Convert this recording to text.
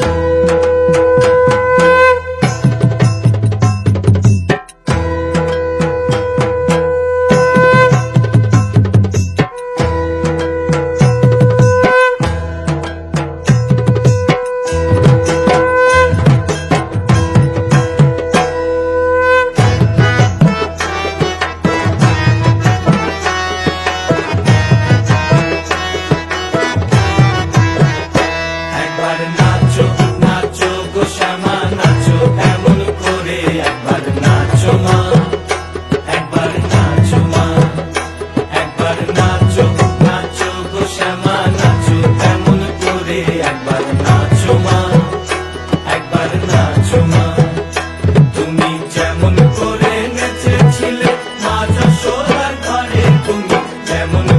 একবার শ্যামা তেমন করে একবার নাচো মা, একবার তুমি যেমন করে নেচেছিলে মা যশোদার তুমি যেমন